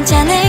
괜찮을